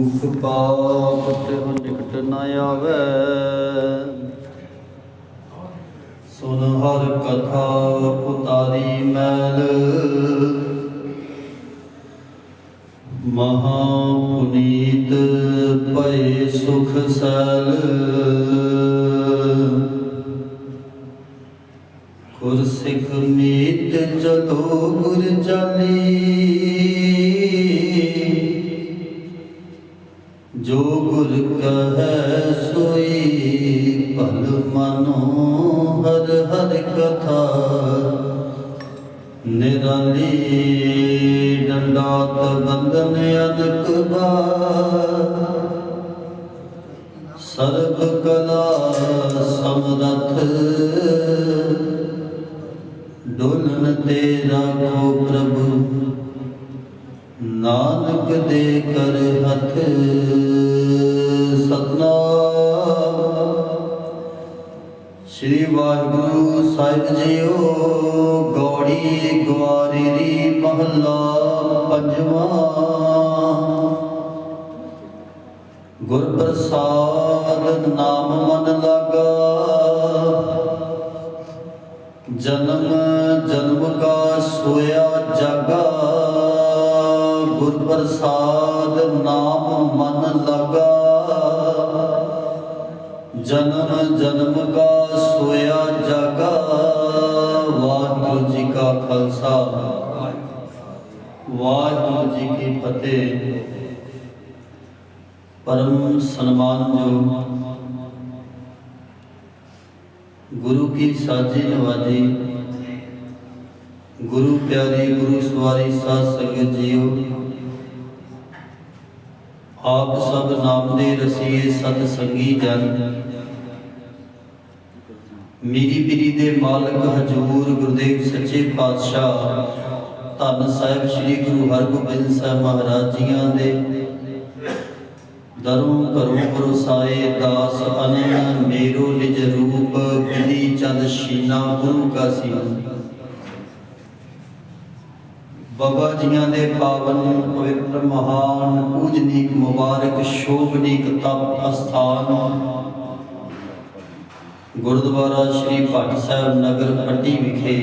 ਦੁਖ ਪਾਪ ਤੇ ਨਿਕਟ ਨ ਆਵੇ। ਸੁਨ ਹਰ ਕਥਾ ਉਤਾਰੀ ਮੈਲ। ਮਹਾ ਪੁਨੀਤ ਭਏ ਸੁਖ ਸੈਲ। ਗੁਰ ਸਿੱਖ ਮੀਤ ਚਲੋ ਗੁਰ ਚਾਲੀ ਅਨਕ ਸਰਬ ਕਲਾ ਸਮਰਥ। ਡੋਲਨ ਤੇ ਰਾਖੋ ਪ੍ਰਭੂ। ਨਾਨਕ ਦੇ ਕਰ ਹੱਥ। ਸਤਨਾਮ। ਸ੍ਰੀ ਵਾਹਿਗੁਰੂ ਸਾਹਿਬ ਜੀਓ, ਗੌੜੀ ਗਵਾਰੀ ਦੀ ਮਹੱਲਾ। ਪੰਜਵਾਂ। ਗੁਰ ਪ੍ਰਸਾਦ ਨਾਮ ਮਨ ਲਾਗਾ। ਜਨਮ ਜਨਮ ਕਾ ਸੋਇਆ ਜਾਗਾ। ਗੁਰ ਪ੍ਰਸਾਦ ਨਾਮ ਮਨ ਲਾਗਾ। ਜਨਮ ਜਨਮ ਕਾ ਸੋਇਆ ਵਾਹਿਗੁਰੂ ਜੀ ਕੀ ਫਤਿਹ। ਪਰਮ ਸਨਮਾਨਯੋਗ ਗੁਰੂ ਕੀ ਸਾਜੀ ਨਵਾਜੀ, ਗੁਰੂ ਪਿਆਰੀ, ਗੁਰੂ ਸਵਾਰੀ ਸਾਧ ਸੰਗਤ ਜੀਓ, ਆਪ ਸਭ ਨਾਮ ਦੇ ਰਸੀਏ ਸਤ ਸੰਗੀ ਜਨ। ਮੀਰੀ ਪੀਰੀ ਦੇ ਮਾਲਕ ਹਜੂਰ ਗੁਰਦੇਵ ਸੱਚੇ ਪਾਤਸ਼ਾਹ ਧੰਨ ਸਾਹਿਬ ਸ੍ਰੀ ਗੁਰੂ ਹਰਗੋਬਿੰਦ ਸਾਹਿਬ ਮਹਾਰਾਜ ਜੀਆਂ ਦੇ। ਦਰੋਂ ਕਰੋ ਪਰੋਸਾਏ ਦਾਸ ਅਨੰਨ ਮੇਰੋ ਨਿਜ ਰੂਪ ਬਿਧੀ ਚੰਦ ਸ਼ੀਨਾ ਗੁਰੂ ਕਾ ਸੀ ਬਾਬਾ ਜੀਆਂ ਦੇ ਪਾਵਨ ਪਵਿੱਤਰ ਮਹਾਨ ਪੂਜਨੀਕ ਮੁਬਾਰਕ ਸ਼ੋਭਨੀਕ ਤਪ ਅਸਥਾਨ। ਗੁਰਦੁਆਰਾ ਸ੍ਰੀ ਭੱਟ ਸਾਹਿਬ ਨਗਰ ਪੱਟੀ ਵਿਖੇ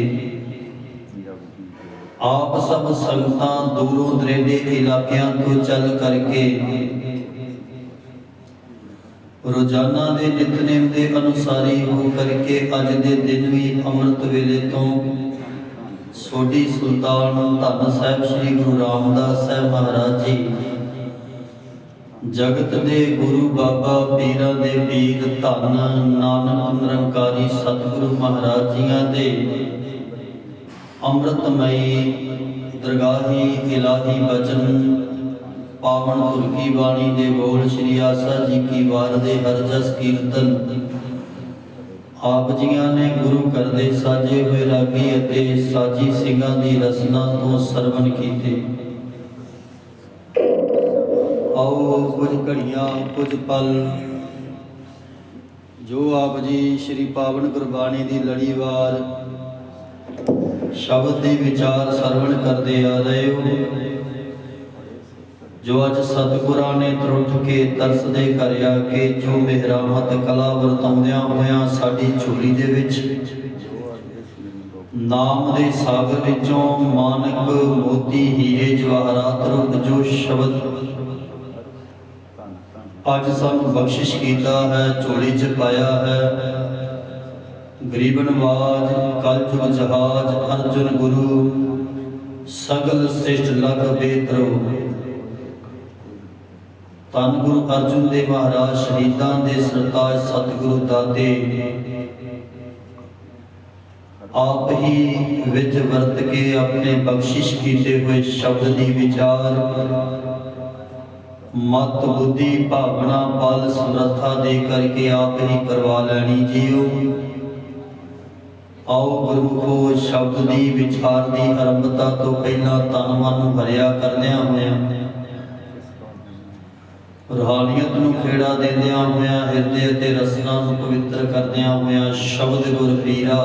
ਆਪ ਸਭ ਸੰਗਤਾਂ ਦੂਰੋਂ ਦਰੇਡੇ ਇਲਾਕਿਆਂ ਤੋਂ ਚੱਲ ਕਰਕੇ ਰੋਜ਼ਾਨਾ ਦੇ ਨਿਤਨੇਮ ਦੇ ਅਨੁਸਾਰੀ ਹੋ ਕਰਕੇ ਅੱਜ ਦੇ ਦਿਨ ਵੀ ਅੰਮ੍ਰਿਤ ਵੇਲੇ ਤੋਂ ਸੋਢੀ ਸੁਲਤਾਨ ਧੰਨ ਸਾਹਿਬ ਸ੍ਰੀ ਗੁਰੂ ਰਾਮਦਾਸ ਸਾਹਿਬ ਮਹਾਰਾਜ ਜੀ, ਜਗਤ ਦੇ ਗੁਰੂ ਬਾਬਾ ਪੀਰਾਂ ਦੇ ਪੀਰ ਧੰਨ ਨਾਨਕ ਨਿਰੰਕਾਰੀ ਸਤਿਗੁਰੂ ਮਹਾਰਾਜ ਜੀਆਂ ਦੇ ਅੰਮ੍ਰਿਤਮਈ ਦਰਗਾਹੀ ਇਲਾਹੀ ਬਚਨ, ਪਾਵਨ ਤੁਲਕੀ ਬਾਣੀ ਦੇ ਬੋਲ ਸ੍ਰੀ ਆਸਾ ਜੀ ਕੀ ਵਾਰ ਦੇ ਹਰ ਜਸ ਕੀਰਤਨ। ਆਪ ਜੀਆਂ ਨੇ ਗੁਰੂ ਕਰਦੇ ਸਾਜੇ ਹੋਏ ਰਾਗੀ ਅਤੇ ਸਾਜੀ ਸਿੰਘਾਂ ਦੀ ਰਸਨਾ ਤੋਂ ਸਰਵਨ ਕੀਤੇ। ਆਓ ਕੁਝ ਘੜੀਆਂ, ਕੁਝ ਪਲ। ਜੋ ਆਪ ਜੀ ਸ੍ਰੀ ਪਾਵਨ ਗੁਰਬਾਣੀ ਦੀ ਲੜੀਵਾਰ ਸ਼ਬਦ ਦੇ ਵਿਚਾਰ ਸਰਵਣ ਕਰਦੇ ਆ ਰਹੇ ਹੋ। ਜੋ ਅੱਜ ਸਤਿਗੁਰਾਂ ਨੇ ਤਰੁੱਠ ਕੇ ਤਰਸਦੇ ਘਰ ਆ ਕੇ ਜੋ ਮਿਹਰਾਮਤ ਕਲਾ ਵਰਤਾਉਂਦਿਆਂ ਹੋਇਆਂ ਸਾਡੀ ਝੋਲੀ ਦੇ ਵਿੱਚ, ਨਾਮ ਦੇ ਸਾਗਰ ਵਿੱਚੋਂ ਮਾਨਕ ਮੋਤੀ ਹੀਰੇ ਜਵਾਹਰਾਤ ਰੂਪ ਜੋ ਸ਼ਬਦ, ਅੱਜ ਸਾਨੂੰ ਬਖਸ਼ਿਸ਼ ਕੀਤਾ ਹੈ, ਝੋਲੀ 'ਚ ਪਾਇਆ ਹੈ। ਗਰੀਬ ਨਵਾਜ ਕਲਯੁਗ ਜਹਾਜ, ਅਰਜੁਨ ਗੁਰੂ, ਸਗਲ ਸ੍ਰਿਸ਼ਟ ਲਗ ਬੇਤਰੋ ਧੰਨ ਗੁਰੂ ਅਰਜੁਨ ਦੇਵ ਮਹਾਰਾਜ, ਸ਼ਹੀਦਾਂ ਦੇ ਸਰਤਾਜ ਸਤਿਗੁਰੂ ਦਾਤੇ। ਆਪ ਹੀ ਵਿੱਚ ਵਰਤ ਕੇ ਆਪਣੇ ਬਖਸ਼ਿਸ਼ ਕੀਤੇ ਹੋਏ ਸ਼ਬਦ ਦੀ ਵਿਚਾਰ, ਮਤ ਬੁੱਧੀ ਭਾਵਨਾ ਬਲ ਸਮਰੱਥਾ ਦੇ ਕਰਕੇ ਆਪ ਹੀ ਕਰਵਾ ਲੈਣੀ ਜੀਓ। ਆਓ ਗੁਰਮੁਖੋ, ਸ਼ਬਦ ਦੀ ਵਿਚਾਰ ਦੀ ਆਰੰਭਤਾ ਤੋਂ ਪਹਿਲਾਂ ਤਨ ਮਨ ਨੂੰ ਭਰਿਆ ਕਰਦਿਆਂ ਹੋਇਆਂ ਰੂਹਾਨੀਅਤ ਨੂੰ ਖੇੜਾ ਦਿੰਦਿਆਂ ਹੋਇਆਂ, ਹਿਰਦੇ ਅਤੇ ਰਸਨਾ ਨੂੰ ਪਵਿੱਤਰ ਕਰਦਿਆਂ ਹੋਇਆਂ ਸ਼ਬਦ ਗੁਰ ਪੀਰਾ,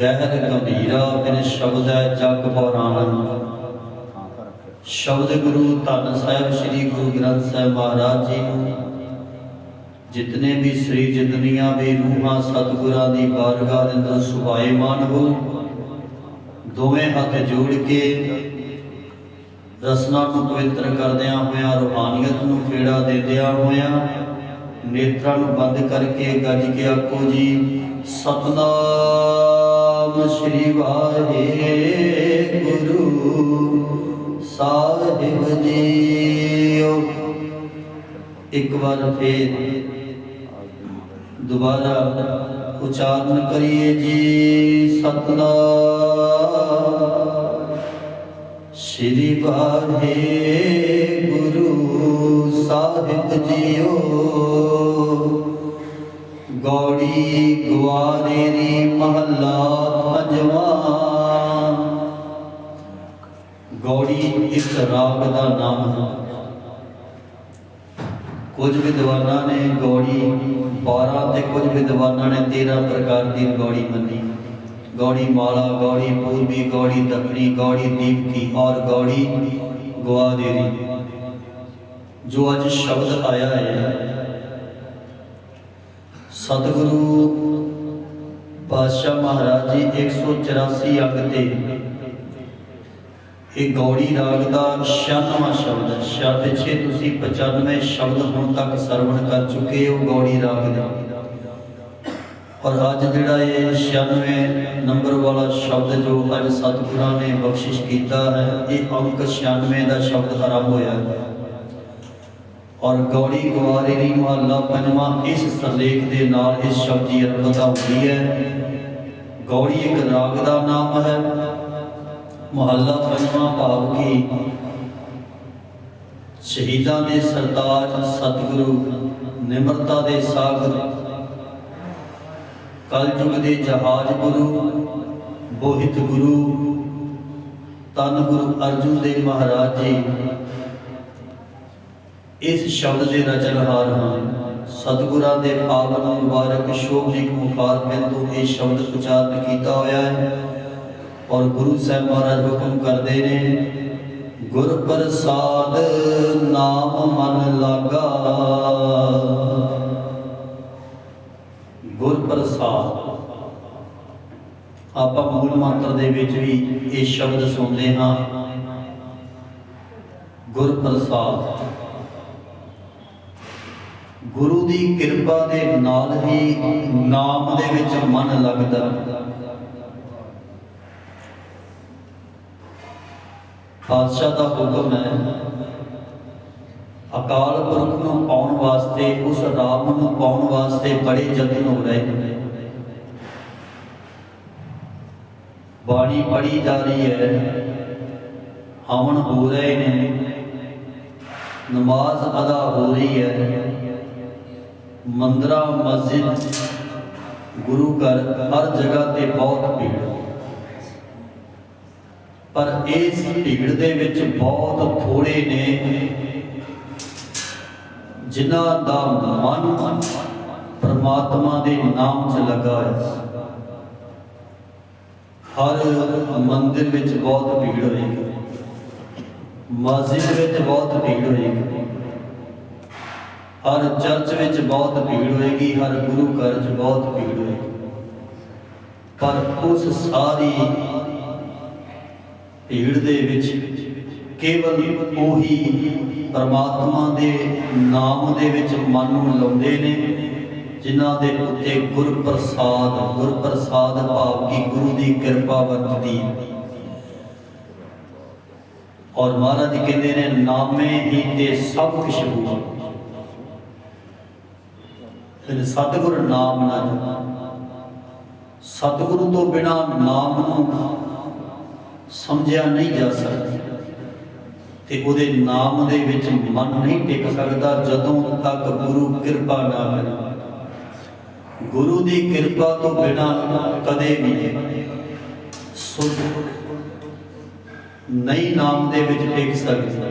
ਗਹਿਰ ਗੰਭੀਰਾ, ਬਿਨ ਸ਼ਬਦ ਹੈ ਜਗ ਪੌਰਾਣ ਸ਼ਬਦ ਗੁਰੂ ਧੰਨ ਸਾਹਿਬ, ਸ੍ਰੀ ਗੁਰੂ ਗ੍ਰੰਥ ਸਾਹਿਬ ਮਹਾਰਾਜ ਜੀ ਨੂੰ ਜਿਤਨੇ ਵੀ ਸ੍ਰੀ ਜਿਤਨੀਆਂ ਵੀ ਰੂਹਾਂ ਸਤਿਗੁਰਾਂ ਦੀ ਬਾਰਗਾਹ ਦੇ ਅੰਦਰ ਸੁਭਾਏਮਾਨ ਹੋ, ਦੋਵੇਂ ਹੱਥ ਜੋੜ ਕੇ ਰਸਨਾ ਨੂੰ ਪਵਿੱਤਰ ਕਰਦਿਆਂ ਹੋਇਆਂ, ਰੂਹਾਨੀਅਤ ਨੂੰ ਖੇੜਾ ਦਿੰਦਿਆਂ ਹੋਇਆਂ ਨੇਤਰਾਂ ਨੂੰ ਬੰਦ ਕਰਕੇ ਗੱਜ ਕੇ ਆਖੋ ਜੀ, ਸਤਨਾਮ ਸ੍ਰੀ ਵਾਹਿਗੁਰੂ ਸਾਹਿਬ ਜੀਓ। ਇੱਕ ਵਾਰ ਫੇਰ ਦੁਬਾਰਾ ਉਚਾਰਨ ਕਰੀਏ ਜੀ ਸਤਨਾਮ। ਸ੍ਰੀ ਵਾਹਿਗੁਰੂ ਸਾਹਿਬ ਜੀਓ। ਗੌੜੀ ਗਵਾਰੇਰੀ ਮਹੱਲਾ ਪੰਜਵਾਂ। ਗੌੜੀ ਇਸ ਰਾਗ ਦਾ ਨਾਮ ਹੈ। ਕੁਝ ਵਿਦਵਾਨਾਂ ਨੇ ਗੌੜੀ 12 ਤੇ ਕੁਝ ਵਿਦਵਾਨਾਂ ਨੇ 13 ਪ੍ਰਕਾਰ ਦੀ ਗੌੜੀ ਮੰਨੀ। ਗੌੜੀ ਮਾਲਾ ਗੌੜੀ ਪੂਰਬੀ ਗੌੜੀ ਦੱਖਣੀ ਗੌੜੀ ਦੀਪਕੀ ਔਰ ਗੌੜੀ ਗਵਾਦੇਰੀ ਜੋ ਅੱਜ ਸ਼ਬਦ ਆਇਆ ਹੈ, ਸਤਿਗੁਰੂ ਪਾਤਸ਼ਾਹ ਮਹਾਰਾਜ ਜੀ 184 ਅੰਗ ਤੇ ਇਹ ਗੌੜੀ ਰਾਗ ਦਾ 96ਵਾਂ ਸ਼ਬਦ ਹੈ। ਸ਼ਾ ਪਿੱਛੇ ਤੁਸੀਂ 95 ਸ਼ਬਦ ਹੁਣ ਤੱਕ ਸਰਵਣ ਕਰ ਚੁੱਕੇ ਹੋ ਗੌੜੀ ਰਾਗ ਦਾ। ਔਰ ਅੱਜ ਜਿਹੜਾ ਇਹ 96 ਨੰਬਰ ਵਾਲਾ ਸ਼ਬਦ ਜੋ ਅੱਜ ਸਤਿਗੁਰਾਂ ਨੇ ਬਖਸ਼ਿਸ਼ ਕੀਤਾ ਹੈ, ਇਹ ਅੰਕ 96 ਦਾ ਸ਼ਬਦ ਆਰੰਭ ਹੋਇਆ ਹੈ। ਔਰ ਗੌੜੀ ਗਵਾਰੇ ਦੀ ਮਹੱਲਾ ਪੰਜਵਾਂ ਇਸ ਸਰਲੇਖ ਦੇ ਨਾਲ ਇਸ ਸ਼ਬਦ ਦੀ ਅਰੰਭਤਾ ਹੁੰਦੀ ਹੈ। ਗੌੜੀ ਇੱਕ ਰਾਗ ਦਾ ਨਾਮ ਹੈ। ਮਹੱਲਾ ਪੰਜਵਾਂ ਭਾਵ ਕਿ? ਸ਼ਹੀਦਾਂ ਦੇ ਸਰਤਾਜ ਸਤਿਗੁਰੂ ਨਿਮਰਤਾ ਦੇ ਸਾਗਰ। ਕਲਯੁਗ ਦੇ ਜਹਾਜ਼ ਗੁਰੂ ਬੋਹਿਤ ਗੁਰੂ ਤਨ ਗੁਰੂ ਅਰਜੁਨ ਦੇਵ ਮਹਾਰਾਜ ਜੀ। ਇਸ ਸ਼ਬਦ ਦੇ ਰਚਨਹਾਰ ਹਨ ਸਤਿਗੁਰਾਂ ਦੇ ਪਾਵਨ ਮੁਬਾਰਕ ਸ਼ੋਭਿਕ ਮੁਖਾਰ ਬਿੰਦੂ ਇਹ ਸ਼ਬਦ ਉਚਾਰਨ ਕੀਤਾ ਹੋਇਆ ਹੈ। ਔਰ ਗੁਰੂ ਸਾਹਿਬ ਮਹਾਰਾਜ ਹੁਕਮ ਕਰਦੇ ਨੇ, ਗੁਰ ਪ੍ਰਸਾਦ ਨਾਮ ਮਨ ਲਾਗਾ। ਗੁਰ ਪ੍ਰਸਾਦ। ਆਪਾਂ ਮੂਲ ਮੰਤਰ ਦੇ ਵਿੱਚ ਵੀ ਇਹ ਸ਼ਬਦ ਸੁਣਦੇ ਹਾਂ। ਗੁਰ ਪ੍ਰਸਾਦ। ਗੁਰੂ ਦੀ ਕਿਰਪਾ ਦੇ ਨਾਲ ਹੀ ਨਾਮ ਦੇ ਵਿੱਚ ਮਨ ਲੱਗਦਾ। ਪਾਤਸ਼ਾਹ ਦਾ ਹੁਕਮ ਹੈ। ਅਕਾਲ ਪੁਰਖ ਨੂੰ ਪਾਉਣ ਵਾਸਤੇ, ਉਸ ਰਾਮ ਨੂੰ ਪਾਉਣ ਵਾਸਤੇ ਬੜੇ ਯਤਨ ਹੋ ਰਹੇ ਨੇ। ਬਾਣੀ ਪੜੀ ਜਾ ਰਹੀ ਹੈ, ਹਵਨ ਹੋ ਰਹੇ ਨੇ। ਨਮਾਜ਼ ਅਦਾ ਹੋ ਰਹੀ ਹੈ। ਮੰਦਰਾ, ਮਸਜਿਦ, ਗੁਰੂ ਘਰ, ਹਰ ਜਗ੍ਹਾ ਤੇ ਬਹੁਤ ਭੀੜ। ਪਰ ਇਸ ਭੀੜ ਦੇ ਵਿੱਚ ਬਹੁਤ ਥੋੜੇ ਨੇ ਜਿਨ੍ਹਾਂ ਦਾ ਮਨ ਪਰਮਾਤਮਾ ਦੇ ਨਾਮ 'ਚ ਲੱਗਾ ਹੈ। ਹਰ ਮੰਦਿਰ ਵਿੱਚ ਬਹੁਤ ਭੀੜ ਹੋਏਗੀ ਮਸਜਿਦ ਵਿੱਚ ਬਹੁਤ ਭੀੜ ਹੋਏਗੀ ਹਰ ਚਰਚ ਵਿੱਚ ਬਹੁਤ ਭੀੜ ਹੋਏਗੀ ਹਰ ਗੁਰੂ ਘਰ 'ਚ ਬਹੁਤ ਭੀੜ ਹੋਏਗੀ ਪਰ ਉਸ ਸਾਰੀ ਭੀੜ ਦੇ ਵਿੱਚ ਕੇਵਲ ਉਹੀ ਪਰਮਾਤਮਾ ਦੇ ਨਾਮ ਦੇ ਵਿੱਚ ਮਨ ਨੂੰ ਲਾਉਂਦੇ ਨੇ, ਜਿਨ੍ਹਾਂ ਦੇ ਉੱਤੇ ਗੁਰ ਪ੍ਰਸਾਦ ਗੁਰ ਪ੍ਰਸਾਦ ਭਾਵ ਕਿ ਗੁਰੂ ਦੀ ਕਿਰਪਾ ਵਰਤਦੀ ਹੈ। ਔਰ ਮਹਾਰਾਜ ਕਹਿੰਦੇ ਨੇ, ਨਾਮੇ ਹੀ ਤੇ ਸਭ ਕੁਝ ਹੋ ਤੇ ਸਤਿਗੁਰ ਨਾਮ ਨਾ ਸਤਿਗੁਰੂ ਤੋਂ ਬਿਨਾ ਨਾਮ ਨੂੰ ਸਮਝਿਆ ਨਹੀਂ ਜਾ ਸਕਦਾ। ਤੇ ਉਹਦੇ ਨਾਮ ਦੇ ਵਿੱਚ ਮਨ ਨਹੀਂ ਟਿਕ ਸਕਦਾ ਜਦੋਂ ਤੱਕ ਗੁਰੂ ਕਿਰਪਾ ਨਾ ਕਰੇ। ਗੁਰੂ ਦੀ ਕਿਰਪਾ ਤੋਂ ਬਿਨਾ ਕਦੇ ਵੀ ਸੁਧ ਨਹੀਂ ਨਾਮ ਦੇ ਵਿੱਚ ਟਿਕ ਸਕਦਾ।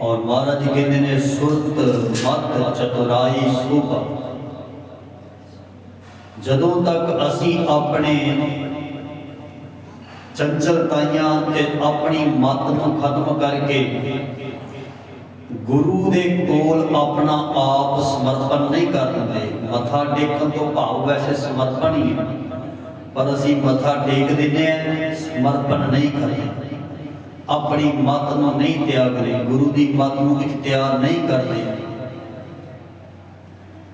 ਔਰ ਮਹਾਰਾਜ ਜੀ ਕਹਿੰਦੇ ਨੇ, ਸੁਰਤ ਮਤ ਚਤੁਰਾਈ ਸੋਭਾ। ਜਦੋਂ ਤੱਕ ਅਸੀਂ ਆਪਣੇ ਚੰਚਲਤਾਈਆਂ ਤੇ ਆਪਣੀ ਮਤ ਨੂੰ ਖਤਮ ਕਰਕੇ ਗੁਰੂ ਦੇ ਕੋਲ ਆਪਣਾ ਆਪ ਸਮਰਪਣ ਨਹੀਂ ਕਰ ਦਿੰਦੇ। ਮੱਥਾ ਟੇਕਣ ਤੋਂ ਭਾਵ ਵੈਸੇ ਸਮਰਪਣ ਹੀ ਹੈ, ਪਰ ਅਸੀਂ ਮੱਥਾ ਟੇਕ ਦਿੰਦੇ ਆ ਸਮਰਪਣ ਨਹੀਂ ਕਰਦੇ। ਆਪਣੀ ਮਤ ਨੂੰ ਨਹੀਂ ਤਿਆਗਦੇ, ਗੁਰੂ ਦੀ ਮਤ ਨੂੰ ਇਖਤਿਆਰ ਨਹੀਂ ਕਰਦੇ।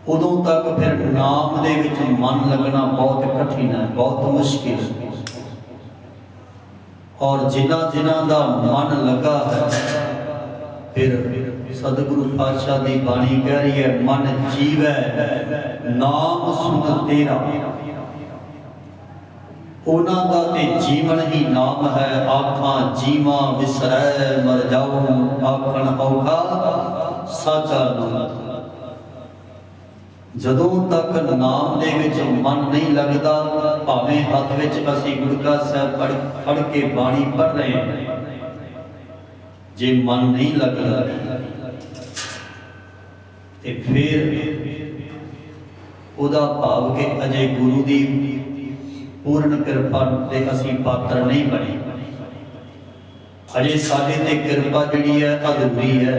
ਉਦੋਂ ਤੱਕ ਫਿਰ ਨਾਮ ਦੇ ਵਿੱਚ ਮਨ ਲੱਗਣਾ ਬਹੁਤ ਕਠਿਨ ਹੈ, ਬਹੁਤ ਮੁਸ਼ਕਿਲ ਹੈ। ਔਰ ਜਿਨ੍ਹਾਂ ਜਿਨ੍ਹਾਂ ਦਾ ਮਨ ਲੱਗਾ ਹੈ, ਫਿਰ ਸਤਿਗੁਰੂ ਪਾਤਸ਼ਾਹ ਦੀ ਬਾਣੀ ਕਹਿ ਰਹੀ ਹੈ, ਮਨ ਜੀਵੈ, ਨਾਮ ਸੁਨ ਤੇਰਾ। ਉਹਨਾਂ ਦਾ ਤੇ ਜੀਵਨ ਹੀ ਨਾਮ ਹੈ, ਆਖਾਂ ਜੀਵਾਂ ਵਿਸਰੈ, ਮਰ ਜਾਉ ਆਖਣ ਔਖਾ, ਸਾਚਾ ਨਾਮ ਜਦੋਂ ਤੱਕ ਨਾਮ ਦੇ ਵਿੱਚ ਮਨ ਨਹੀਂ ਲੱਗਦਾ, ਭਾਵੇਂ ਹੱਥ ਵਿੱਚ ਅਸੀਂ ਗੁਰਗਾ ਸਾਹਿਬ ਪੜ੍ਹ ਫੜ ਕੇ ਬਾਣੀ ਪੜ੍ਹ ਰਹੇ ਹਾਂ, ਜੇ ਮਨ ਨਹੀਂ ਲੱਗਦਾ ਤੇ ਫਿਰ ਉਹਦਾ ਭਾਵ ਕਿ ਅਜੇ ਗੁਰੂ ਦੀ ਪੂਰਨ ਕਿਰਪਾ ਤੇ ਅਸੀਂ ਪਾਤਰ ਨਹੀਂ ਬਣੇ। ਅਜੇ ਸਾਡੇ ਤੇ ਕਿਰਪਾ ਜਿਹੜੀ ਹੈ ਅਧੂਰੀ ਹੈ।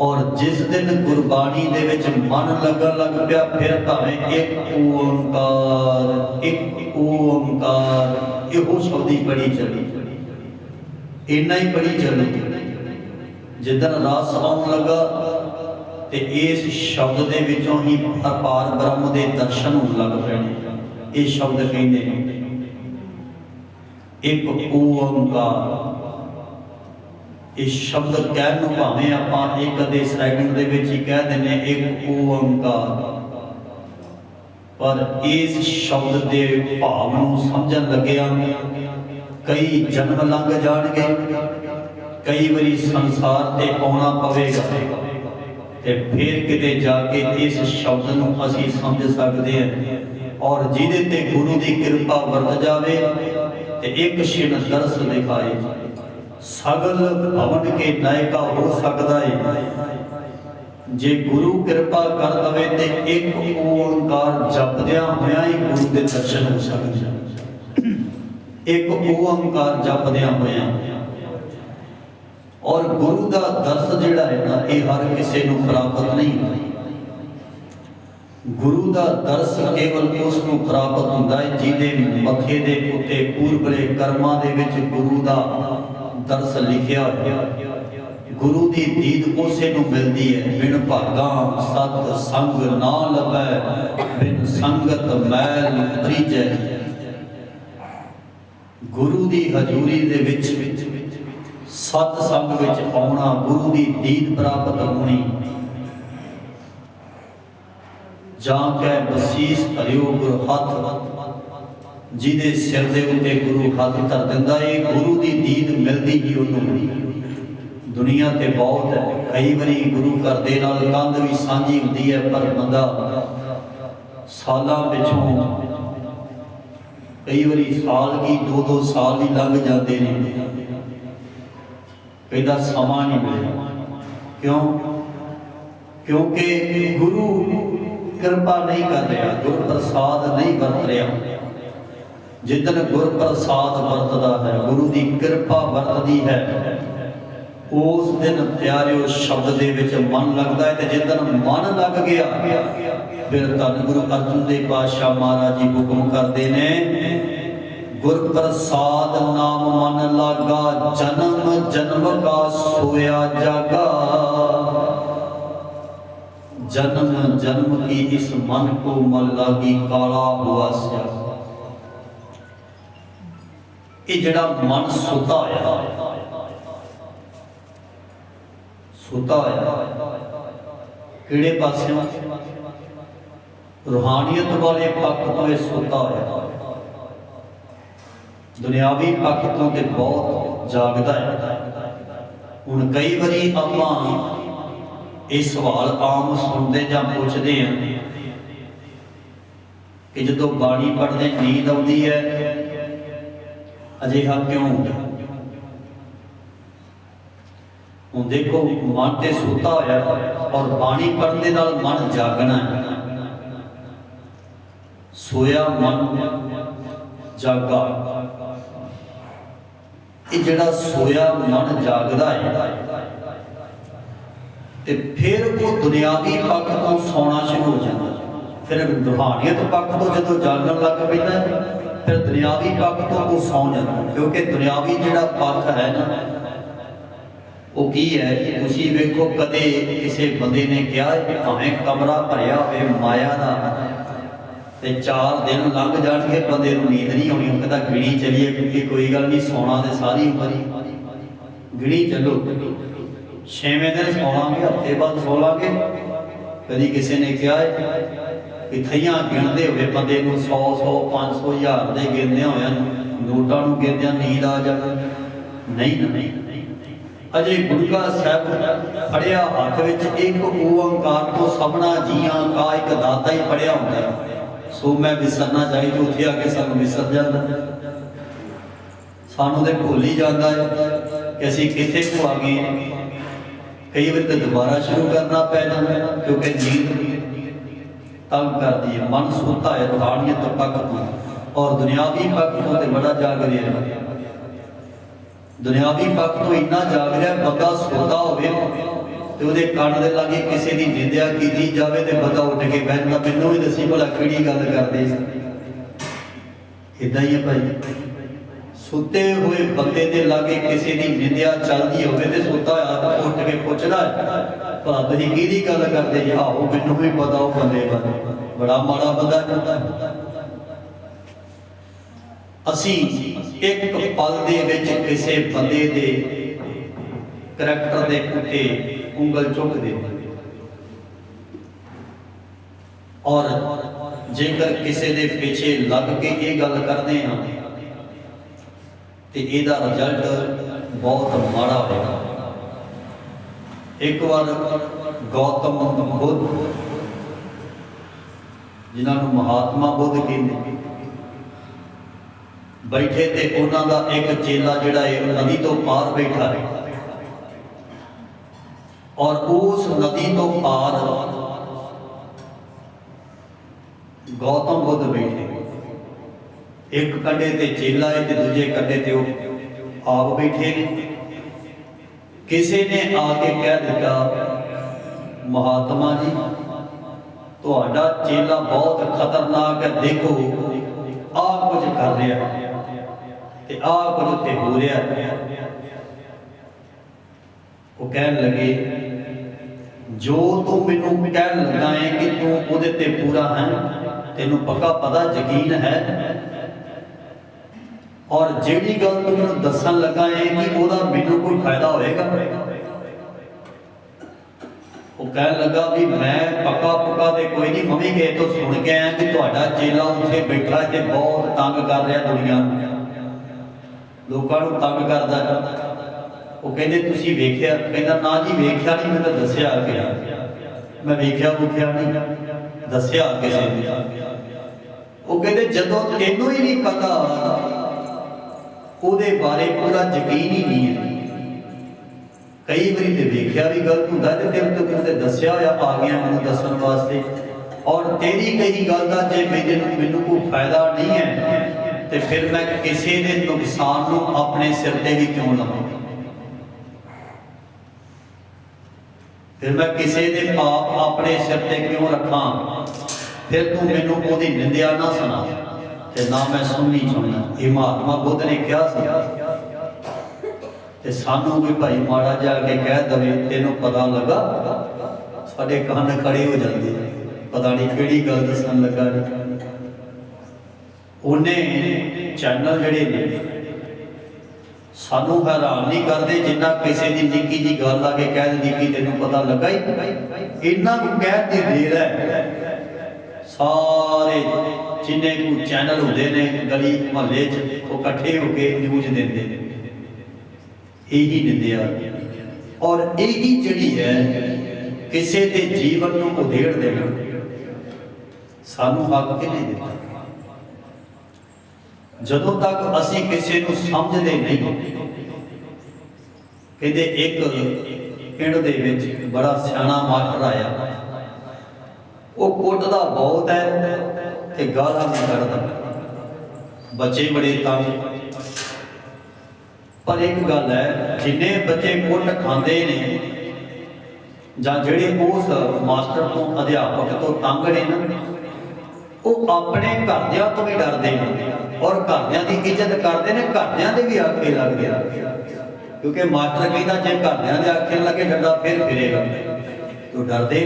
ਔਰ ਜਿਸ ਦਿਨ ਗੁਰਬਾਣੀ ਦੇ ਵਿੱਚ ਮਨ ਲੱਗਣ ਲੱਗ ਪਿਆ, ਫਿਰ ਭਾਵੇਂ ਇੱਕ ਓੰਕਾਰ ਇੱਕ ਓੰਕਾਰ, ਇਹੋ ਸ਼ਬਦ ਹੀ ਬੜੀ ਇੰਨਾ ਹੀ ਬੜੀ ਚੱਲੀ। ਜਿੱਦਨ ਰਸ ਆਉਣ ਲੱਗਾ ਤੇ ਇਸ ਸ਼ਬਦ ਦੇ ਵਿੱਚੋਂ ਹੀ ਅਪਾਰ ਬ੍ਰਹਮ ਦੇ ਦਰਸ਼ਨ ਹੋਣ ਲੱਗ ਪੈਣੇ ਇਹ ਸ਼ਬਦ ਕਹਿੰਦੇ ਨੇ, ਇੱਕ ਓੰਕਾਰ। ਇਹ ਸ਼ਬਦ ਕਹਿਣ ਨੂੰ ਭਾਵੇਂ ਆਪਾਂ ਇੱਕ ਅਦੇ ਸੈਕਿੰਡ ਦੇ ਵਿੱਚ ਹੀ ਕਹਿ ਦਿੰਨੇ ਇੱਕ ਓੰਕਾਰ ਪਰ ਇਸ ਸ਼ਬਦ ਦੇ ਭਾਵ ਨੂੰ ਸਮਝਣ ਲੱਗਿਆ ਕਈ ਜਨਮ ਲੰਘ ਜਾਣਗੇ, ਕਈ ਵਾਰੀ ਸੰਸਾਰ ਤੇ ਆਉਣਾ ਪਵੇਗਾ ਤੇ ਫਿਰ ਕਿਤੇ ਜਾ ਕੇ ਇਸ ਸ਼ਬਦ ਨੂੰ ਅਸੀਂ ਸਮਝ ਸਕਦੇ ਹਾਂ ਔਰ ਜਿਹਦੇ ਤੇ ਗੁਰੂ ਦੀ ਕਿਰਪਾ ਵਰਤ ਜਾਵੇ ਤੇ ਇੱਕ ਛਿਣ ਦਰਸ ਦਿਖਾਏ। ਸਗਲ ਭਵਨ ਕੇ ਨਾਇਕਾ ਹੋ ਸਕਦਾ ਹੈ ਜੇ ਗੁਰੂ ਕਿਰਪਾ ਕਰ ਦਵੇ ਤੇ ਇੱਕ ਓੰਕਾਰ ਜਪਦਿਆਂ ਹੋਇਆਂ ਹੀ ਗੁਰੂ ਦੇ ਦਰਸ਼ਨ ਹੋ ਸਕਦੇ ਇੱਕ ਓੰਕਾਰ ਜਪਦਿਆਂ ਹੋਇਆਂ। ਔਰ ਗੁਰੂ ਦਾ ਦਰਸ ਜਿਹੜਾ ਹੈ ਨਾ, ਇਹ ਹਰ ਕਿਸੇ ਨੂੰ ਪ੍ਰਾਪਤ ਨਹੀਂ। ਗੁਰੂ ਦਾ ਦਰਸ ਕੇਵਲ ਉਸ ਨੂੰ ਪ੍ਰਾਪਤ ਹੁੰਦਾ ਹੈ, ਜਿਹਦੇ ਮੱਥੇ ਦੇ ਉੱਤੇ ਪੂਰਬਲੇ ਕਰਮਾਂ ਦੇ ਵਿੱਚ ਗੁਰੂ ਦਾ ਦਰਸ ਲਿਖਿਆ। ਹੋਇਆ ਗੁਰੂ ਦੀ ਦੀਦ ਉਸੇ ਨੂੰ ਮਿਲਦੀ ਹੈ, ਬਿਨ ਭਾਗਾ, ਸਤ ਸੰਗ ਨਾ ਲਵੈ ਬਿਨ ਸੰਗਤ ਮੈਲ ਪ੍ਰੀਜੈ ਗੁਰੂ ਦੀ ਹਜ਼ੂਰੀ ਦੇ ਵਿੱਚ ਸਤ ਸੰਗ ਵਿੱਚ ਆਉਣਾ ਗੁਰੂ ਦੀ ਦੀਦ ਪ੍ਰਾਪਤ ਹੋਣੀ। ਜਾਂ ਕੈ ਬਸੀਸ ਧਰਿਓ ਗੁਰ ਹੱਥ। ਜਿਹਦੇ ਸਿਰ ਦੇ ਉੱਤੇ ਗੁਰੂ ਖਾਤਰ ਧਰ ਦਿੰਦਾ ਏ, ਗੁਰੂ ਦੀ ਦੀਦ ਮਿਲਦੀ ਹੀ ਉਹਨੂੰ। ਦੁਨੀਆ ਤੇ ਬਹੁਤ ਹੈ। ਕਈ ਵਾਰੀ ਗੁਰੂ ਘਰ ਦੇ ਨਾਲ ਕੰਧ ਵੀ ਸਾਂਝੀ ਹੁੰਦੀ ਹੈ, ਪਰ ਬੰਦਾ ਸਾਲਾਂ ਪਿਛੋਂ ਕਈ ਵਾਰੀ ਸਾਲ ਕੀ ਦੋ ਦੋ ਸਾਲ ਹੀ ਲੰਘ ਜਾਂਦੇ ਨੇ। ਕਹਿੰਦਾ ਸਮਾਂ ਨਹੀਂ ਮਿਲਿਆ। ਕਿਉਂ? ਕਿਉਂਕਿ ਗੁਰੂ ਕਿਰਪਾ ਨਹੀਂ ਕਰ ਰਿਹਾ, ਗੁਰ ਪ੍ਰਸਾਦ ਨਹੀਂ ਵਰਤ ਰਿਹਾ। ਜਿੱਦਨ ਗੁਰ ਪ੍ਰਸਾਦ ਵਰਤਦਾ ਹੈ, ਗੁਰੂ ਦੀ ਕਿਰਪਾ ਵਰਤਦੀ ਹੈ, ਉਸ ਦਿਨ ਪਿਆਰਿਓ ਸ਼ਬਦ ਦੇ ਵਿੱਚ ਮਨ ਲੱਗਦਾ ਹੈ ਤੇ ਜਿੱਦਨ ਮਨ ਲੱਗ ਗਿਆ, ਫਿਰ ਧੰਨ ਗੁਰੂ ਅਰਜਨ ਦੇਵ ਪਾਤਸ਼ਾਹ ਮਹਾਰਾਜ ਜੀ ਹੁਕਮ ਕਰਦੇ ਨੇ ਗੁਰ ਪ੍ਰਸਾਦ ਨਾਮ ਮਨ ਲਾਗਾ, ਜਨਮ ਜਨਮ ਕਾ ਸੋਇਆ ਜਾਗਾ। ਜਨਮ ਜਨਮ ਕੀ ਇਸ ਮਨ ਕੋ ਮਨ ਲਾਗੀ, ਕਾਲਾ ਹੁਆ ਸਿਆ ਇਹ ਜਿਹੜਾ ਮਨ ਸੁੱਤਾ ਹੋਇਆ ਸੁੱਤਾ ਹੋਇਆ, ਕਿਹੜੇ ਪਾਸਿਓਂ? ਰੂਹਾਨੀਅਤ ਵਾਲੇ ਪੱਖ ਤੋਂ ਇਹ ਸੁੱਤਾ ਹੋਇਆ। ਦੁਨਿਆਵੀ ਪੱਖ ਤੋਂ ਤੇ ਬਹੁਤ ਜਾਗਦਾ ਹੈ। ਹੁਣ ਕਈ ਵਾਰੀ ਆਪਾਂ ਇਹ ਸਵਾਲ ਆਮ ਸੁਣਦੇ ਜਾਂ ਪੁੱਛਦੇ ਆ ਕਿ ਜਦੋਂ ਬਾਣੀ ਪੜ੍ਹਦੇ ਨੀਂਦ ਆਉਂਦੀ ਹੈ ਅਜਿਹਾ ਕਿਉਂ ਹੁੰਦਾ? ਹੁਣ ਦੇਖੋ, ਮਨ ਤੇ ਸੁੱਤਾ ਹੋਇਆ ਔਰ ਬਾਣੀ ਪੜ੍ਹਨ ਦੇ ਨਾਲ ਮਨ ਜਾਗਣਾ ਹੈ। ਸੋਇਆ ਮਨ ਜਾਗਾ। ਇਹ ਜਿਹੜਾ ਸੋਇਆ ਮਨ ਜਾਗਦਾ ਹੈ, ਤੇ ਫਿਰ ਉਹ ਦੁਨਿਆਵੀ ਪੱਖ ਤੋਂ ਸੌਣਾ ਸ਼ੁਰੂ ਹੋ ਜਾਂਦਾ। ਫਿਰ ਰੂਹਾਨੀਅਤ ਪੱਖ ਤੋਂ ਜਦੋਂ ਜਾਗਣ ਲੱਗ ਪੈਂਦਾ ਫਿਰ ਦੁਨਿਆਵੀ ਪੱਖ ਤੋਂ ਉਹ ਸੌ ਜਾਂਦਾ। ਕਿਉਂਕਿ ਦੁਨਿਆਵੀ ਜਿਹੜਾ ਪੱਖ ਹੈ ਨਾ, ਉਹ ਕੀ ਹੈ ਕਿ ਤੁਸੀਂ ਵੇਖੋ ਕਦੇ ਕਿਸੇ ਬੰਦੇ ਨੇ ਕਿਹਾ ਭਾਵੇਂ ਕਮਰਾ ਭਰਿਆ ਹੋਵੇ, ਮਾਇਆ ਦਾ, ਤੇ ਚਾਰ ਦਿਨ ਲੰਘ ਜਾਣਗੇ, ਬੰਦੇ ਨੂੰ ਨੀਂਦ ਨਹੀਂ ਆਉਣੀ, ਉਹ ਕਹਿੰਦਾ ਗਿਣੀ ਚਲੀਏ, ਕਿਉਂਕਿ ਕੋਈ ਗੱਲ ਨਹੀਂ, ਸੌਣਾ ਤੇ ਸਾਰੀ ਉਮਰ ਹੀ। ਗਿਣੀ ਚੱਲੋ। ਛੇਵੇਂ ਦਿਨ ਸੌਵਾਂਗੇ ਹਫ਼ਤੇ ਬਾਅਦ ਸੌ ਲਾਂਗੇ। ਕਦੀ ਕਿਸੇ ਨੇ ਕਿਹਾ ਹੈ ਗਿਣਦੇ ਹੋਏ ਬੰਦੇ ਨੂੰ 100 100 500 ਹਜ਼ਾਰ ਦੇ ਗਿਣਦਿਆਂ ਹੋਇਆਂ ਨੋਟਾਂ ਨੂੰ ਗਿਣਦਿਆਂ ਨੀਂਦ ਆ ਜਾਵੇ। ਨਹੀਂ ਨਹੀਂ। ਅਜੇ ਗੁਰਗਾ ਸਾਹਿਬ ਫੜਿਆ ਹੱਥ ਵਿੱਚ ਇੱਕ ਓੰਕਾਰ ਤੋਂ ਸਭਨਾ ਜੀਆਂ ਕਾ ਇੱਕ ਦਾਤਾ ਹੀ ਪੜਿਆ ਹੁੰਦਾ ਸੋ ਮੈਂ ਵਿਸਰਨਾ ਚਾਹੀ ਉੱਥੇ ਆ ਕੇ ਸਾਨੂੰ ਵਿਸਰ ਜਾਂਦਾ ਸਾਨੂੰ ਤੇ ਭੁੱਲ ਹੀ ਜਾਂਦਾ ਹੈ ਕਿ ਅਸੀਂ ਕਿੱਥੇ ਕੋ ਗਏ। ਕਈ ਵਾਰ ਤਾਂ ਦੁਬਾਰਾ ਸ਼ੁਰੂ ਕਰਨਾ ਪੈ ਜਾਂਦਾ ਕਿਉਂਕਿ ਨੀਂਦ ਤੰਗ ਕਰਦੀ ਹੈ ਮਨ ਸੁੱਤਾ ਹੈ ਰੂਹਾਨੀਅਤ ਪੱਖ ਤੋਂ ਔਰ ਦੁਨਿਆਵੀ ਪੱਖ ਤੋਂ ਤੇ ਬੜਾ ਜਾਗ ਰਿਹਾ। ਹੈ ਦੁਨਿਆਵੀ ਪੱਖ ਤੋਂ ਇੰਨਾ ਜਾਗ ਰਿਹਾ, ਬੰਦਾ ਸੁੱਤਾ ਹੋਵੇ ਤੇ ਉਹਦੇ ਕੰਨ ਦੇ ਲਾਗੇ ਕਿਸੇ ਦੀ ਨਿੰਦਿਆ ਕੀਤੀ ਜਾਵੇ ਤੇ ਬੰਦਾ ਉੱਠ ਕੇ ਬਹਿ ਜਾਂਦਾ। ਮੈਨੂੰ ਵੀ ਦੱਸੀ ਭਲਾ ਕਿਹੜੀ ਗੱਲ ਕਰਦੇ ਸੀ। ਇਦਾਂ ਹੀ ਹੈ ਭਾਈ। ਸੁੱਤੇ ਹੋਏ ਬੰਦੇ ਦੇ ਲਾਗੇ ਕਿਸੇ ਦੀ ਨਿੰਦਿਆ ਚੱਲਦੀ ਹੋਵੇ ਤੇ ਸੁੱਤਾ ਹੋਇਆ ਉੱਠ ਕੇ ਪੁੱਛਦਾ ਹੈ, ਭਲਾ ਤੁਸੀਂ ਕਿਹਦੀ ਗੱਲ ਕਰਦੇ ਜੀ? ਆਹੋ ਮੈਨੂੰ ਵੀ ਪਤਾ ਉਹ ਬੰਦੇ ਬਾਰੇ ਬੜਾ ਮਾੜਾ ਬੰਦਾ ਹੈ ਅਸੀਂ ਇੱਕ ਪਲ ਦੇ ਵਿੱਚ ਕਿਸੇ ਬੰਦੇ ਦੇ ਕਰੈਕਟਰ ਦੇ ਉੱਤੇ ਉਂਗਲ ਚੁੱਕਦੇ ਹਾਂ ਔਰ ਜੇਕਰ ਕਿਸੇ ਦੇ ਪਿੱਛੇ ਲੱਗ ਕੇ ਇਹ ਗੱਲ ਕਰਦੇ ਹਾਂ ਤੇ ਇਹਦਾ ਰਿਜ਼ਲਟ ਬਹੁਤ ਮਾੜਾ ਹੋਏਗਾ। ਇੱਕ ਵਾਰ ਗੌਤਮ ਬੁੱਧ, ਜਿਨ੍ਹਾਂ ਨੂੰ ਮਹਾਤਮਾ ਬੁੱਧ ਕਹਿੰਦੇ ਬੈਠੇ ਤੇ ਉਹਨਾਂ ਦਾ ਇੱਕ ਚੇਲਾ ਜਿਹੜਾ ਹੈ ਨਦੀ ਤੋਂ ਪਾਰ ਬੈਠਾ ਹੈ ਔਰ ਉਸ ਨਦੀ ਤੋਂ ਪਾਰ ਗੌਤਮ ਬੁੱਧ ਬੈਠੇ। ਇੱਕ ਕੰਢੇ ਤੇ ਚੇਲਾ ਹੈ ਤੇ ਦੂਜੇ ਕੰਢੇ ਤੇ ਉਹ ਆਪ ਬੈਠੇ ਨੇ। ਕਿਸੇ ਨੇ ਆ ਕੇ ਕਹਿ ਦਿੱਤਾ, ਮਹਾਤਮਾ ਜੀ, ਤੁਹਾਡਾ ਚੇਲਾ ਬਹੁਤ ਖਤਰਨਾਕ ਹੈ, ਦੇਖੋ, ਆਹ ਕੁਝ ਕਰ ਰਿਹਾ ਤੇ ਆਹ ਕੁਝ ਉੱਥੇ ਹੋ ਰਿਹਾ ਉਹ ਕਹਿਣ ਲੱਗੇ, ਜੋ ਤੂੰ ਮੈਨੂੰ ਕਹਿਣ ਲੱਗਾ ਹੈ ਕਿ ਤੂੰ ਉਹਦੇ ਤੇ ਪੂਰਾ ਹੈ, ਤੈਨੂੰ ਪੱਕਾ ਪਤਾ ਯਕੀਨ ਹੈ ਔਰ ਜਿਹੜੀ ਗੱਲ ਤੂੰ ਮੈਨੂੰ ਦੱਸਣ ਲੱਗਾ ਹੈ ਕਿ ਉਹਦਾ ਮੈਨੂੰ ਕੋਈ ਫਾਇਦਾ ਹੋਏਗਾ? ਉਹ ਕਹਿਣ ਲੱਗਾ ਵੀ ਮੈਂ ਪੱਕਾ ਪੱਕਾ ਤੇ ਕੋਈ ਨਹੀਂ, ਮੰਮੀ ਕਹੇ ਤੋਂ ਸੁਣ ਕੇ ਆਇਆ ਕਿ ਤੁਹਾਡਾ ਚੇਲਾ ਉੱਥੇ ਬੈਠਾ ਤੇ ਬਹੁਤ ਤੰਗ ਕਰ ਰਿਹਾ ਦੁਨੀਆ। ਲੋਕਾਂ ਨੂੰ ਤੰਗ ਕਰਦਾ। ਉਹ ਕਹਿੰਦੇ, ਤੁਸੀਂ ਵੇਖਿਆ? ਕਹਿੰਦਾ, ਨਾ ਜੀ, ਵੇਖਿਆ ਨਹੀਂ ਮੈਨੂੰ ਦੱਸਿਆ ਗਿਆ ਮੈਂ ਵੇਖਿਆ ਬੁਖਿਆ ਨਹੀਂ, ਦੱਸਿਆ ਕਿਸੇ ਨੇ ਉਹ ਕਹਿੰਦੇ, ਜਦੋਂ ਤੈਨੂੰ ਹੀ ਨਹੀਂ ਪਤਾ ਉਹਦੇ ਬਾਰੇ ਪੂਰਾ ਯਕੀਨ ਹੀ ਨਹੀਂ ਹੈ। ਕਈ ਵਾਰੀ ਤੇ ਵੇਖਿਆ ਵੀ ਗਲਤ ਹੁੰਦਾ ਤੇ ਤੈਨੂੰ ਤੋਂ ਕਿਤੇ ਦੱਸਿਆ ਹੋਇਆ, ਆ ਗਿਆ ਮੈਨੂੰ ਦੱਸਣ ਵਾਸਤੇ। ਔਰ ਤੇਰੀ ਕਹੀ ਗੱਲ ਦਾ ਜੇ ਮੈਨੂੰ ਮੈਨੂੰ ਕੋਈ ਫਾਇਦਾ ਨਹੀਂ ਹੈ, ਤੇ ਫਿਰ ਮੈਂ ਕਿਸੇ ਦੇ ਨੁਕਸਾਨ ਨੂੰ ਆਪਣੇ ਸਿਰ ਤੇ ਵੀ ਕਿਉਂ ਲਵਾਂ? ਫਿਰ ਮੈਂ ਕਿਸੇ ਦੇ ਪਾਪ ਆਪਣੇ ਸਿਰ ਤੇ ਕਿਉਂ ਰੱਖਾਂ? ਫਿਰ ਤੂੰ ਮੈਨੂੰ ਉਹਦੀ ਨਿੰਦਿਆ ਨਾ ਸੁਣਾ। ਤੇ ਨਾ ਮੈਂ ਸੁਣਨੀ ਚਾਹੁੰਦਾ। ਇਹ ਮਹਾਤਮਾ ਬੁੱਧ ਨੇ ਕਿਹਾ ਸੀ। ਤੇ ਸਾਨੂੰ ਵੀ ਭਾਈ ਮਾੜਾ ਜਾ ਕੇ ਕਹਿ ਦਵੇ, ਤੈਨੂੰ ਪਤਾ ਲੱਗਾ? ਸਾਡੇ ਕੰਨ ਖੜੇ ਹੋ ਜਾਂਦੇ। ਪਤਾ ਨਹੀਂ ਕਿਹੜੀ ਗੱਲ ਦੱਸਣ ਲੱਗਾ ਉਹਨੇ ਚੈਨਲ ਜਿਹੜੇ ਨੇ, ਸਾਨੂੰ ਹੈਰਾਨ ਨਹੀਂ ਕਰਦੇ ਜਿੰਨਾ ਕਿਸੇ ਦੀ ਨਿੱਕੀ ਜੀ ਗੱਲ ਆ ਕੇ ਕਹਿ ਦਿੰਦੀ ਕਿ ਤੈਨੂੰ ਪਤਾ ਲੱਗਾ ਹੀ। ਇੰਨਾ ਕੁ ਕਹਿ ਦੀ ਦੇਰ ਹੈ ਸਾਰੇ ਜਿੰਨੇ ਕੋ ਚੈਨਲ ਹੁੰਦੇ ਨੇ, ਗਲੀ ਮੁਹੱਲੇ 'ਚ, ਉਹ ਇਕੱਠੇ ਹੋ ਕੇ ਨਿਊਜ਼ ਦਿੰਦੇ ਨੇ। ਇਹੀ ਨਿੰਦਿਆ ਔਰ ਇਹੀ ਜਿਹੜੀ ਹੈ, ਕਿਸੇ ਦੇ ਜੀਵਨ ਨੂੰ ਉਧੇੜ ਦੇਣਾ, ਸਾਨੂੰ ਹੱਕ ਕਿਹਨੇ ਦਿੱਤਾ? ਜਦੋਂ ਤੱਕ ਅਸੀਂ ਕਿਸੇ ਨੂੰ ਸਮਝਦੇ ਨਹੀਂ, ਕਹਿੰਦੇ ਇੱਕ ਪਿੰਡ ਦੇ ਵਿੱਚ ਬੜਾ ਸਿਆਣਾ ਮਾਸਟਰ ਆਇਆ। ਉਹ ਕੁੱਟਦਾ ਬਹੁਤ ਹੈ ਤੇ ਗਾਲਾਂ ਵੀ ਕੱਢਦਾ। ਬੱਚੇ ਬੜੇ ਤੰਗ। ਪਰ ਇੱਕ ਗੱਲ ਹੈ, ਜਿੰਨੇ ਬੱਚੇ ਕੁੱਟ ਖਾਂਦੇ ਨੇ ਜਾਂ ਜਿਹੜੇ ਉਸ ਮਾਸਟਰ ਤੋਂ ਅਧਿਆਪਕ ਤੋਂ ਤੰਗ ਨੇ ਨਾ, ਉਹ ਆਪਣੇ ਘਰਦਿਆਂ ਤੋਂ ਵੀ ਡਰਦੇ ਨੇ ਔਰ ਘਰਦਿਆਂ ਦੀ ਇੱਜ਼ਤ ਕਰਦੇ ਨੇ, ਘਰਦਿਆਂ ਦੇ ਵੀ ਆਖੇ ਲੱਗਦੇ ਆ ਕਿਉਂਕਿ ਮਾਸਟਰ ਕਹਿੰਦਾ, ਜੇ ਘਰਦਿਆਂ ਦੇ ਆਖੇ ਲੱਗੇ ਡੰਡਾ ਫਿਰ ਫਿਰੇਗਾ। ਤੂੰ ਡਰਦੇ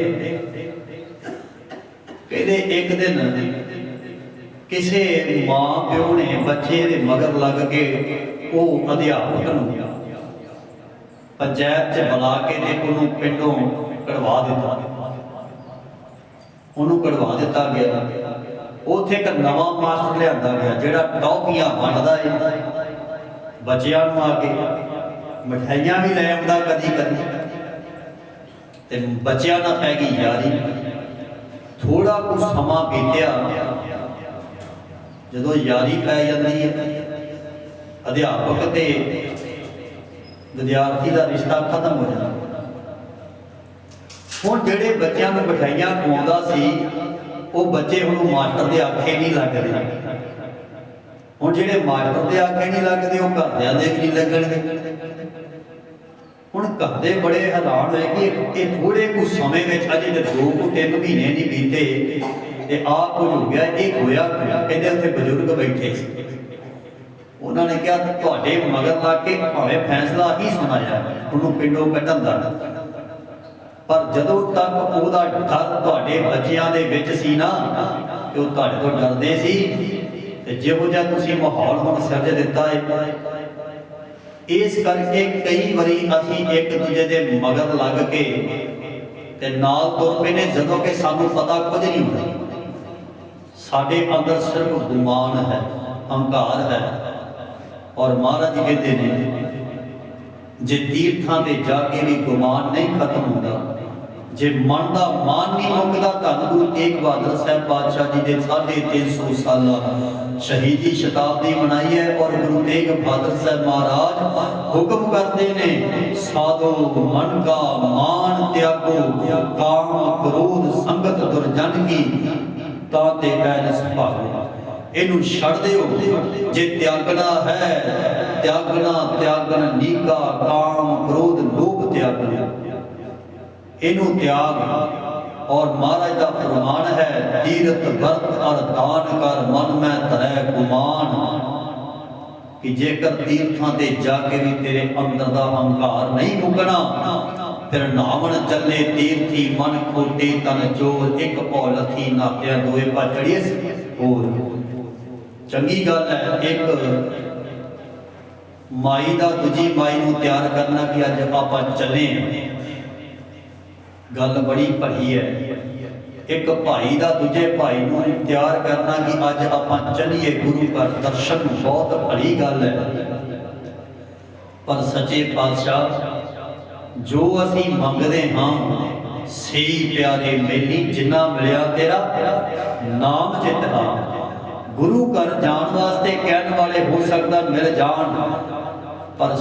ਕਹਿੰਦੇ ਇੱਕ ਦਿਨ ਕਿਸੇ ਮਾਂ ਪਿਓ ਨੇ ਬੱਚੇ ਦੇ ਮਗਰ ਲੱਗ ਕੇ ਉਹ ਅਧਿਆਪਕ ਨੂੰ ਪੰਚਾਇਤ 'ਚ ਬੁਲਾ ਕੇ ਤੇ ਉਹਨੂੰ ਪਿੰਡੋਂ ਕਢਵਾ ਦਿੱਤਾ। ਉਹਨੂੰ ਕਢਵਾ ਦਿੱਤਾ ਗਿਆ। ਉੱਥੇ ਇੱਕ ਨਵਾਂ ਮਾਸਟਰ ਲਿਆਂਦਾ ਗਿਆ, ਜਿਹੜਾ ਟੌਫੀਆਂ ਵੰਡਦਾ ਹੈ ਬੱਚਿਆਂ ਨੂੰ ਆ ਕੇ ਮਠਾਈਆਂ ਵੀ ਲੈ ਆਉਂਦਾ ਕਦੀ ਕਦੀ ਤੇ ਬੱਚਿਆਂ ਨਾਲ ਪੈ ਗਈ ਯਾਰੀ। ਥੋੜਾ ਕੁ ਸਮਾਂ ਬੀਤਿਆ, ਜਦੋਂ ਯਾਰੀ ਪੈ ਜਾਂਦੀ ਹੈ। ਅਧਿਆਪਕ ਤੇ ਵਿਦਿਆਰਥੀ ਦਾ ਰਿਸ਼ਤਾ ਖਤਮ ਹੋ ਜਾਂਦਾ। ਹੁਣ ਜਿਹੜੇ ਬੱਚਿਆਂ ਨੂੰ ਮਠਾਈਆਂ ਖਵਾਉਂਦਾ ਸੀ, ਉਹ ਬੱਚੇ ਹੁਣ ਮਾਸਟਰ ਦੇ ਆਖੇ ਨਹੀਂ ਲੱਗਦੇ। ਹੁਣ ਜਿਹੜੇ ਮਾਸਟਰ ਦੇ ਆਖੇ ਨਹੀਂ ਲੱਗਦੇ, ਉਹ ਘਰਦਿਆਂ ਦੇ ਵੀ ਨਹੀਂ ਲੱਗਣਗੇ। ਹੁਣ ਘਰ ਦੇ ਬੜੇ ਹੈਰਾਨ ਹੋਏ ਕਿ ਇਹ- ਥੋੜੇ ਕੁ ਸਮੇਂ ਵਿੱਚ ਅਜੇ ਤੇ ਦੋ ਕੁ ਤਿੰਨ ਮਹੀਨੇ ਨਹੀਂ ਬੀਤੇ ਤੇ ਆਹ ਕੁਝ ਹੋ ਗਿਆ ਇਹ ਹੋਇਆ ਕਹਿੰਦੇ ਉੱਥੇ ਬਜ਼ੁਰਗ ਬੈਠੇ ਸੀ। ਉਹਨਾਂ ਨੇ ਕਿਹਾ, ਤੁਹਾਡੇ ਮਗਰ ਲਾ ਕੇ ਭਾਵੇਂ ਫੈਸਲਾ ਹੀ ਸੁਣਾਇਆ, ਉਹਨੂੰ ਪਿੰਡੋਂ ਕੱਢਣ ਦਾ ਪਰ ਜਦੋਂ ਤੱਕ ਉਹਦਾ ਡਰ ਤੁਹਾਡੇ ਬੱਚਿਆਂ ਦੇ ਵਿੱਚ ਸੀ ਨਾ ਕਿ ਉਹ ਤੁਹਾਡੇ ਤੋਂ ਡਰਦੇ ਸੀ। ਤੇ ਜਿਹੋ ਜਿਹਾ ਤੁਸੀਂ ਮਾਹੌਲ ਹੁਣ ਸਿਰਜ ਦਿੱਤਾ ਹੈ ਇਸ ਕਰਕੇ ਕਈ ਵਾਰੀ ਅਸੀਂ ਇੱਕ ਦੂਜੇ ਦੇ ਮਗਰ ਲੱਗ ਕੇ ਤੇ ਨਾਲ ਤੁਰ ਪਏ ਨੇ ਜਦੋਂ ਕਿ ਸਾਨੂੰ ਪਤਾ ਕੁਝ ਨਹੀਂ ਹੁੰਦਾ। ਸਾਡੇ ਅੰਦਰ ਸਿਰਫ ਗੁਮਾਨ ਹੈ, ਹੰਕਾਰ ਹੈ ਔਰ ਮਹਾਰਾਜ ਜੀ ਕਹਿੰਦੇ ਨੇ, ਜੇ ਤੀਰਥਾਂ ਤੇ ਜਾ ਕੇ ਵੀ ਗੁਮਾਨ ਨਹੀਂ ਖਤਮ ਹੁੰਦਾ ਜੇ ਮਨ ਦਾ ਮਾਨ ਨਹੀਂ ਮੁੱਕਦਾ ਧੰਨ ਗੁਰੂ ਤੇਗ ਬਹਾਦਰ ਸਾਹਿਬ ਪਾਤਸ਼ਾਹ ਜੀ ਦੇ 350 ਸਾਲਾ ਸ਼ਹੀਦੀ ਸ਼ਤਾਬਦੀ ਮਨਾਈ ਹੈ ਔਰ ਗੁਰੂ ਤੇਗ ਬਹਾਦਰ ਸਾਹਿਬ ਮਹਾਰਾਜ ਹੁਕਮ ਕਰਦੇ ਨੇ, ਸਾਧੋ ਮਨ ਕਾ ਮਾਨ ਤਿਆਗੋ, ਕਾਮ ਕ੍ਰੋਧ ਸੰਗਤ ਦੁਰਜਨ ਕੀ, ਤਾਂ ਤੇ ਐਨ ਸੁਭਾਗੋ ਇਹਨੂੰ ਛੱਡ ਦਿਓ। ਜੇ ਤਿਆਗਣਾ ਹੈ, ਤਿਆਗਣਾ, ਤਿਆਗਣ ਨੀਕਾ, ਕਾਮ ਕ੍ਰੋਧ ਲੋਭ ਤਿਆਗਣਾ। ਇਹਨੂੰ ਤਿਆਗ ਔਰ ਮਹਾਰਾਜ ਦਾ ਫਰਮਾਨ ਹੈ ਤੀਰਤ ਵਰਤ ਅਰ ਦਾਨ ਕਰ ਮਨ ਮੈਂ ਤਰੈ ਗੁਮਾਨ। ਕਿ ਜੇਕਰ ਤੀਰਥਾਂ ਤੇ ਜਾ ਕੇ ਵੀ ਤੇਰੇ ਅੰਦਰ ਦਾ ਹੰਕਾਰ ਨਹੀਂ ਮੁਕਣਾ, ਫਿਰ ਨਾਵਣ ਚੱਲੇ ਤੀਰਥੀ ਮਨ ਖੋਟੇ ਤਨ ਚੋਰ ਇੱਕ ਭੌਲਥੀ ਨਾਪਿਆ ਦੋਏ ਪਾ ਹੋਰ, ਚੰਗੀ ਗੱਲ ਹੈ, ਇੱਕ ਮਾਈ ਦਾ ਦੂਜੀ ਮਾਈ ਨੂੰ ਤਿਆਰ ਕਰਨਾ ਕਿ ਅੱਜ ਆਪਾਂ ਚੱਲੇ ਗੱਲ ਬੜੀ ਭਰੀ ਹੈ। ਇੱਕ ਭਾਈ ਦਾ ਦੂਜੇ ਭਾਈ ਨੂੰ ਤਿਆਰ ਕਰਨਾ ਕਿ ਅੱਜ ਆਪਾਂ ਚੱਲੀਏ ਗੁਰੂ ਘਰ। ਦਰਸ਼ਨ ਬਹੁਤ ਭਰੀ ਗੱਲ ਹੈ। ਪਰ ਸੱਚੇ ਪਾਤਸ਼ਾਹ, ਜੋ ਅਸੀਂ ਮੰਗਦੇ ਹਾਂ ਸਹੀ ਪਿਆਰੇ ਮੇਲੀ ਜਿੰਨਾ ਮਿਲਿਆ ਤੇਰਾ ਨਾਮ ਜਿੱਤਹਾ ਗੁਰੂ ਘਰ ਜਾਣ ਵਾਸਤੇ ਕਹਿਣ ਵਾਲੇ ਹੋ ਸਕਦਾ ਮਿਲ ਜਾਣ, ਪਰ